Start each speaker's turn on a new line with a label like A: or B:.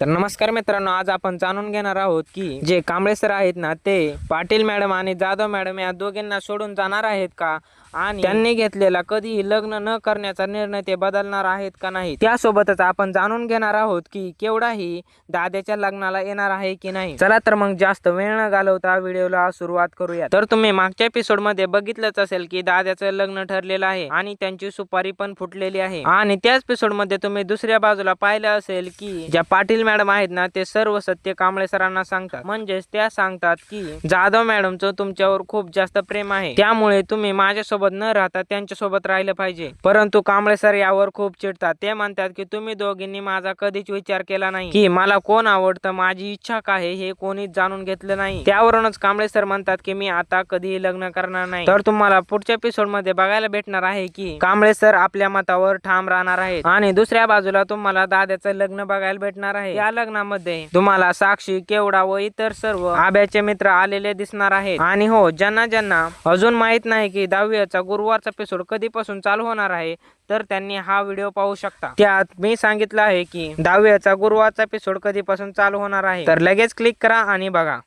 A: तर नमस्कार मित्रांनो आज आपण जाणून घेणार आहोत की जे कांबळे सर आहेत ना ते पाटील मॅडम आणि जाधव मॅडम या दोघींना सोडून जाणार आहेत का? आणि त्यांनी घेतलेला कधीही लग्न न करण्याचा निर्णय ते बदलणार आहेत का नाही? त्यासोबतच आपण जाणून घेणार आहोत की केवढाही दाद्याच्या लग्नाला येणार आहे की नाही? चला तर मग जास्त वेळ न घालवता व्हिडिओला सुरुवात करूया तर तुम्ही मागच्या एपिसोडमध्ये बघितलंच असेल की दाद्याचं लग्न ठरलेलं आहे आणि त्यांची सुपारी पण फुटलेली आहे. आणि त्याच एपिसोडमध्ये तुम्ही दुसऱ्या बाजूला पाहिलं असेल की ज्या पाटील मॅडम आहेत ना ते सर्व सत्य कांबळे सरांना सांगतात. म्हणजेच त्या सांगतात की जाधव मॅडमचं तुमच्यावर खूप जास्त प्रेम आहे. त्यामुळे तुम्ही माझ्यासोबत न राहता त्यांच्यासोबत राहिलं पाहिजे. परंतु कांबळे सर यावर खूप चिडतात. ते म्हणतात की तुम्ही दोघींनी माझा कधीच विचार केला नाही. की मला कोण आवडतं माझी इच्छा काय आहे हे कोणीच जाणून घेतलं नाही. त्यावरूनच कांबळे सर म्हणतात की मी आता कधीही लग्न करणार नाही. तर तुम्हाला पुढच्या एपिसोडमध्ये बघायला भेटणार आहे की कांबळे सर आपल्या मतावर ठाम राहणार आहेत. आणि दुसऱ्या बाजूला तुम्हाला दाद्याचं लग्न बघायला भेटणार आहे. या लग्नामध्ये. तुम्हाला साक्षी केवडा व इतर सर्व आब्याचे मित्र आलेले दिसणार आहेत. आणि हो ज्यांना ज्यांना अजून माहीत नाही की दहावीचा गुरुवारचा एपिसोड कधीपासून चालू होणार आहे तर त्यांनी हा व्हिडिओ पाहू शकता. त्यात मी सांगितलं आहे की दहावीचा गुरुवारचा एपिसोड कधीपासून चालू होणार आहे तर लगेच क्लिक करा आणि बघा.